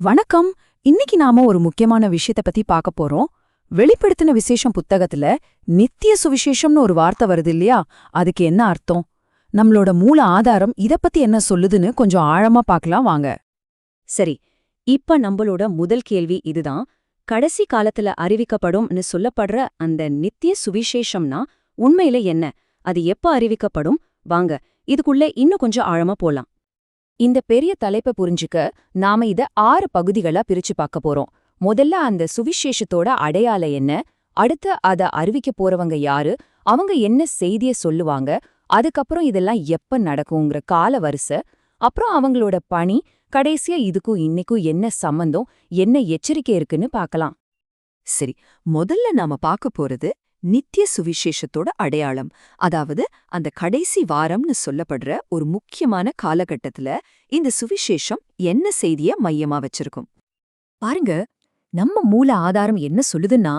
வணக்கம். இன்னைக்கு நாம ஒரு முக்கியமான விஷயத்த பத்தி பார்க்க போறோம். வெளிப்படுத்தின விசேஷம் புத்தகத்துல நித்திய சுவிசேஷம்னு ஒரு வார்த்தை வருது இல்லையா? அதுக்கு என்ன அர்த்தம்? நம்மளோட மூல ஆதாரம் இத பத்தி என்ன சொல்லுதுன்னு கொஞ்சம் ஆழமா பார்க்கலாம் வாங்க. சரி இப்ப நம்மளோட முதல் கேள்வி இதுதான். கடைசி காலத்துல அறிவிக்கப்படும்னு சொல்லப்படுற அந்த நித்திய சுவிசேஷம்னா உண்மையில என்ன? அது எப்ப அறிவிக்கப்படும்? வாங்க இதுக்குள்ள இன்னும் கொஞ்சம் ஆழமா போலாம். இந்த பெரிய தலைப்பை புரிஞ்சுக்க நாம இத ஆறு பகுதிகளா பிரிச்சு பார்க்க போறோம். முதல்ல அந்த சுவிசேஷத்தோட அடையாள என்ன? அடுத்து அத அறிவிக்க போறவங்க யாரு? அவங்க என்ன செய்திய சொல்லுவாங்க? அதுக்கப்புறம் இதெல்லாம் எப்ப நடக்குங்கிற கால வரிசை. அப்புறம் அவங்களோட பணி கடைசியா இதுக்கும் இன்னைக்கும் என்ன சம்பந்தம் என்ன எச்சரிக்கை இருக்குன்னு பார்க்கலாம். சரி முதல்ல நாம பார்க்க போறது நித்திய சுவிசேஷத்தோட அடையாளம். அதாவது அந்த கடைசி வாரம்னு சொல்லப்படுற ஒரு முக்கியமான காலகட்டத்துல இந்த சுவிசேஷம் என்ன செய்திய மையமா வச்சிருக்கும். பாருங்க நம்ம மூல ஆதாரம் என்ன சொல்லுதுன்னா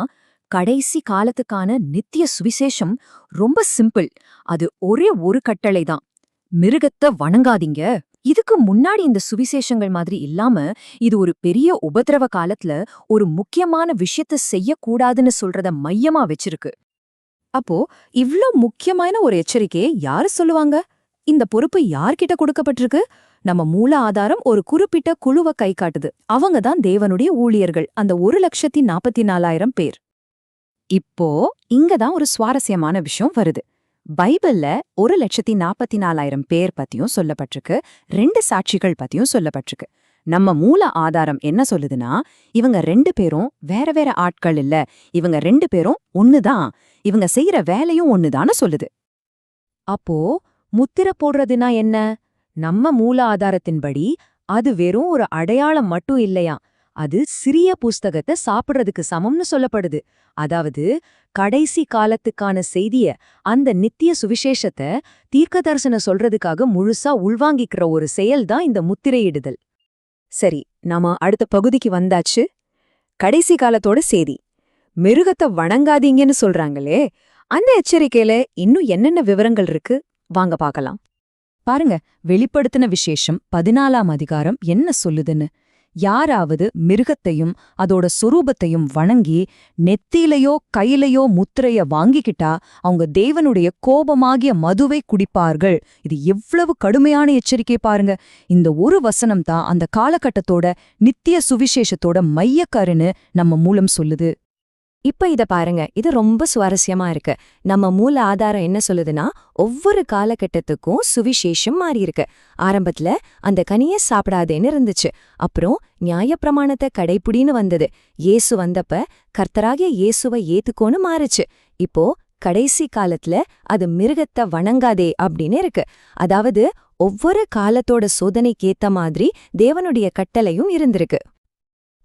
கடைசி காலத்துக்கான நித்திய சுவிசேஷம் ரொம்ப சிம்பிள். அது ஒரே ஒரு கட்டளை தான். மிருகத்தை வணங்காதீங்க. இதுக்கு முன்னாடி இந்த சுவிசேஷங்கள் மாதிரி இல்லாம இது ஒரு பெரிய உபதிரவ காலத்துல ஒரு முக்கியமான விஷயத்த செய்யக்கூடாதுன்னு சொல்றத மையமா வச்சிருக்கு. அப்போ இவ்ளோ முக்கியமான ஒரு எச்சரிக்கையை யாரு சொல்லுவாங்க? இந்த பொறுப்பு யார்கிட்ட கொடுக்கப்பட்டிருக்கு? நம்ம மூல ஆதாரம் ஒரு குறிப்பிட்ட குழுவ கை காட்டுது. அவங்க தான் தேவனுடைய ஊழியர்கள். அந்த ஒரு லட்சத்தி நாற்பத்தி நாலாயிரம் பேர். இப்போ இங்க தான் ஒரு சுவாரஸ்யமான விஷயம் வருது. பைபிள்ல ஒரு லட்சத்தி நாற்பத்தி நாலாயிரம் பேர் பத்தியும் சொல்லப்பட்டிருக்கு. ரெண்டு சாட்சிகள் பத்தியும் சொல்லப்பட்டிருக்கு. நம்ம மூல ஆதாரம் என்ன சொல்லுதுன்னா இவங்க ரெண்டு பேரும் வேற வேற ஆட்கள் இல்ல. இவங்க ரெண்டு பேரும் ஒண்ணுதான். இவங்க செய்யற வேலையும் ஒண்ணுதான்னு சொல்லுது. அப்போ முத்திர போடுறதுனா என்ன? நம்ம மூல ஆதாரத்தின்படி அது வெறும் ஒரு அடையாளம் மட்டும் இல்லையா அது சிறிய புஸ்தகத்தை சாப்பிடுறதுக்கு சமம்னு சொல்லப்படுது. அதாவது கடைசி காலத்துக்கான செய்திய அந்த நித்திய சுவிசேஷத்தை தீர்க்க தரிசனம் சொல்றதுக்காக முழுசா உள்வாங்கிக்கிற ஒரு செயல்தான் இந்த முத்திரையிடுதல். சரி நாம அடுத்த பகுதிக்கு வந்தாச்சு. கடைசி காலத்தோட செய்தி. மிருகத்தை வணங்காதீங்கன்னு சொல்றாங்களே அந்த எச்சரிக்கையில இன்னும் என்னென்ன விவரங்கள் இருக்கு? வாங்க பார்க்கலாம். பாருங்க வெளிப்படுத்தின விசேஷம் பதினாலாம் அதிகாரம் என்ன சொல்லுதுன்னு. யாராவது மிருகத்தையும் அதோட சொரூபத்தையும் வணங்கி நெத்தியிலையோ கையிலையோ முத்திரைய வாங்கிக்கிட்டா அவங்க தேவனுடைய கோபமாகிய மதுவை குடிப்பார்கள். இது எவ்வளவு கடுமையான எச்சரிக்கை பாருங்க. இந்த ஒரு வசனம் தான் அந்த காலகட்டத்தோட நித்திய சுவிசேஷத்தோட மையக்கருன்னு நம்ம மூலம் சொல்லுது. இப்ப இத பாருங்க. இது ரொம்ப சுவாரஸ்யமா இருக்கு. நம்ம மூல ஆதாரம் என்ன சொல்லுதுன்னா ஒவ்வொரு காலகட்டத்துக்கும் சுவிசேஷம் மாறி இருக்கு. ஆரம்பத்துல அந்த கனிய சாப்பிடாதேன்னு இருந்துச்சு. அப்புறம் நியாயப்பிரமாணத்தை கடைப்புடின்னு வந்தது. இயேசு வந்தப்ப கர்த்தராகிய இயேசுவை ஏத்துக்கோன்னு மாறுச்சு. இப்போ கடைசி காலத்துல அது மிருகத்தை வணங்காதே அப்படின்னு இருக்கு. அதாவது ஒவ்வொரு காலத்தோட சோதனைக்கேத்த மாதிரி தேவனுடைய கட்டளையும் இருந்திருக்கு.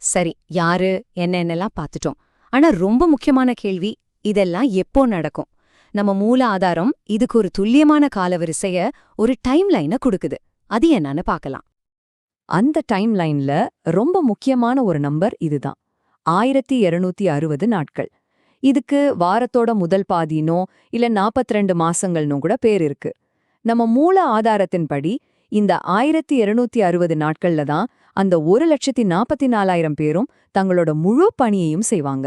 சரி யாரு என்னென்னலாம் பார்த்துட்டோம். ஆனா ரொம்ப முக்கியமான கேள்வி இதெல்லாம் எப்போ நடக்கும்? நம்ம மூல ஆதாரம் இதுக்கு ஒரு துல்லியமான காலவரிசைய ஒரு டைம் லைனை கொடுக்குது. அது என்னன்னு பார்க்கலாம் அந்த டைம் லைன்ல ரொம்ப முக்கியமான ஒரு நம்பர் இதுதான். ஆயிரத்தி இருநூத்தி அறுபது நாட்கள். இதுக்கு வாரத்தோட முதல் பாதினோ இல்ல 42 ரெண்டு மாசங்கள்னோ கூட பேர் இருக்கு. நம்ம மூல ஆதாரத்தின்படி இந்த ஆயிரத்தி இருநூத்தி அறுபது நாட்கள்ல தான் அந்த ஒரு லட்சத்தி நாற்பத்தி நாலாயிரம் பேரும் தங்களோட முழு பணியையும் செய்வாங்க.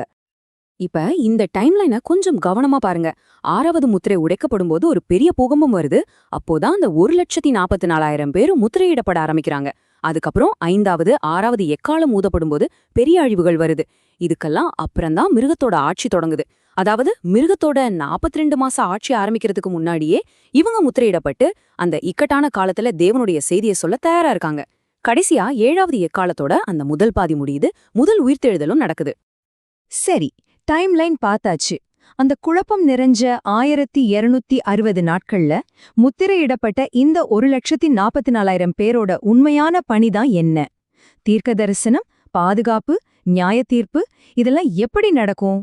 இப்ப இந்த டைம்லைனை கொஞ்சம் கவனமா பாருங்க. ஆறாவது முத்திரை உடைக்கப்படும் போது ஒரு பெரிய பூகம்பம் வருது. அப்போதான் அந்த ஒரு லட்சத்தி நாற்பத்தி நாலாயிரம் பேரும் முத்திரையிடப்பட ஆரம்பிக்கிறாங்க. அதுக்கப்புறம் ஐந்தாவது ஆறாவது எக்காலம் ஊதப்படும் போது பெரிய அழிவுகள் வருது. இதுக்கெல்லாம் அப்புறம்தான் மிருகத்தோட ஆட்சி தொடங்குது. அதாவது மிருகத்தோட 42 ரெண்டு மாச ஆட்சி ஆரம்பிக்கிறதுக்கு முன்னாடியே இவங்க முத்திரையிடப்பட்டு அந்த இக்கட்டான காலத்துல தேவனுடைய செய்தியை சொல்ல தயாரா இருக்காங்க. கடைசியா ஏழாவது எக்காலத்தோட அந்த முதல் பாதி முடியுது. முதல் உயிர்த்தெழுதலும் நடக்குது. சரி டைம்லைன் பார்த்தாச்சு. அந்த குழப்பம் நிறைஞ்ச ஆயிரத்தி இருநூத்தி அறுபது நாட்கள்ல முத்திரையிடப்பட்ட இந்த ஒரு லட்சத்தி நாற்பத்தி நாலாயிரம் பேரோட உண்மையான பணிதான் என்ன? தீர்க்க தரிசனம் பாதுகாப்பு நியாய தீர்ப்பு இதெல்லாம் எப்படி நடக்கும்?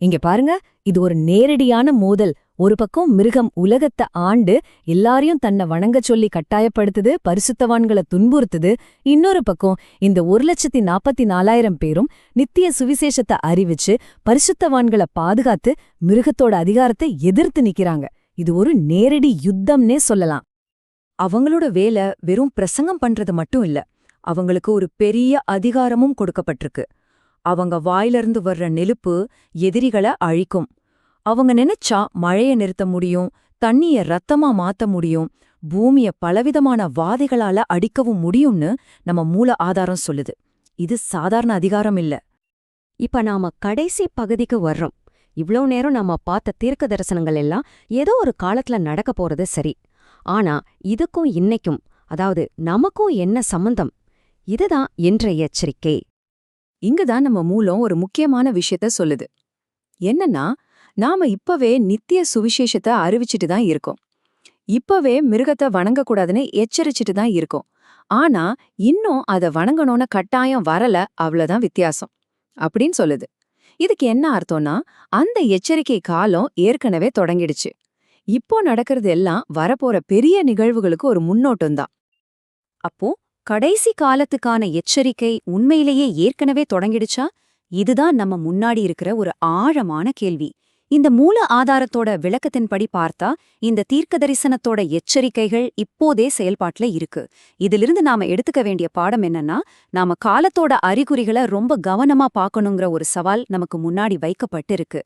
இங்க பாருங்க இது ஒரு நேரடியான மோதல். ஒரு பக்கம் மிருகம் உலகத்தை ஆண்டு எல்லாரையும் தன்னை வணங்கச் சொல்லி கட்டாயப்படுத்துது பரிசுத்தவான்களை துன்புறுத்துது. இன்னொரு பக்கம் இந்த ஒரு லட்சத்தி நாற்பத்தி நாலாயிரம் பேரும் நித்திய சுவிசேஷத்தை அறிவிச்சு பரிசுத்தவான்களை பாதுகாத்து மிருகத்தோட அதிகாரத்தை எதிர்த்து நிக்கிறாங்க. இது ஒரு நேரடி யுத்தம்னே சொல்லலாம். அவங்களோட வேலை வெறும் பிரசங்கம் பண்றது மட்டும் இல்ல அவங்களுக்கு ஒரு பெரிய அதிகாரமும் கொடுக்கப்பட்டிருக்கு. அவங்க வாயிலிருந்து வர்ற நெருப்பு எதிரிகளை அழிக்கும். அவங்க நினைச்சா மழைய நிறுத்த முடியும் தண்ணிய ரத்தமா மாத்த முடியும் பூமிய பலவிதமான வாதைகளால அடிக்கவும் முடியும்னு நம்ம மூல ஆதாரம் சொல்லுது. இது சாதாரண அதிகாரம் இல்ல. இப்ப நாம கடைசி பகுதிக்கு வர்றோம். இவ்ளோ நேரம் நாம பார்த்த தீர்க்க தரிசனங்கள் எல்லாம் ஏதோ ஒரு காலத்துல நடக்க போறது சரி. ஆனா இதுக்கும் இன்னைக்கும் அதாவது நமக்கும் என்ன சம்பந்தம்? இதுதான் இன்றைய எச்சரிக்கை. இங்கதான் நம்ம மூலம் ஒரு முக்கியமான விஷயத்த சொல்லுது. என்னன்னா நாம இப்பவே நித்திய சுவிசேஷத்தை அறிவிச்சிட்டு தான் இருக்கோம். இப்பவே மிருகத்தை வணங்கக்கூடாதுன்னு எச்சரிச்சிட்டு தான் இருக்கோம். ஆனா இன்னும் அத வணங்கணும்னு கட்டாயம் வரல அவ்வளவுதான் வித்தியாசம். அப்படின்னு சொல்லுது. இதுக்கு என்ன அர்த்தம்னா அந்த எச்சரிக்கை காலம் ஏற்கனவே தொடங்கிடுச்சு. இப்போ நடக்கிறது எல்லாம் வரப்போற பெரிய நிகழ்வுகளுக்கு ஒரு முன்னோட்டம் தான். அப்போ கடைசி காலத்துக்கான எச்சரிக்கை உண்மையிலேயே ஏற்கனவே தொடங்கிடுச்சா? இதுதான் நம்ம முன்னாடி இருக்கிற ஒரு ஆழமான கேள்வி. இந்த மூல ஆதாரத்தோட விளக்கத்தின்படி பார்த்தா இந்த தீர்க்க தரிசனத்தோட எச்சரிக்கைகள் இப்போதே செயல்பாட்டுல இருக்கு. இதிலிருந்து நாம எடுத்துக்க வேண்டிய பாடம் என்னன்னா நாம காலத்தோட அறிகுறிகளை ரொம்ப கவனமா பார்க்கணுங்கிற ஒரு சவால் நமக்கு முன்னாடி வைக்கப்பட்டு இருக்கு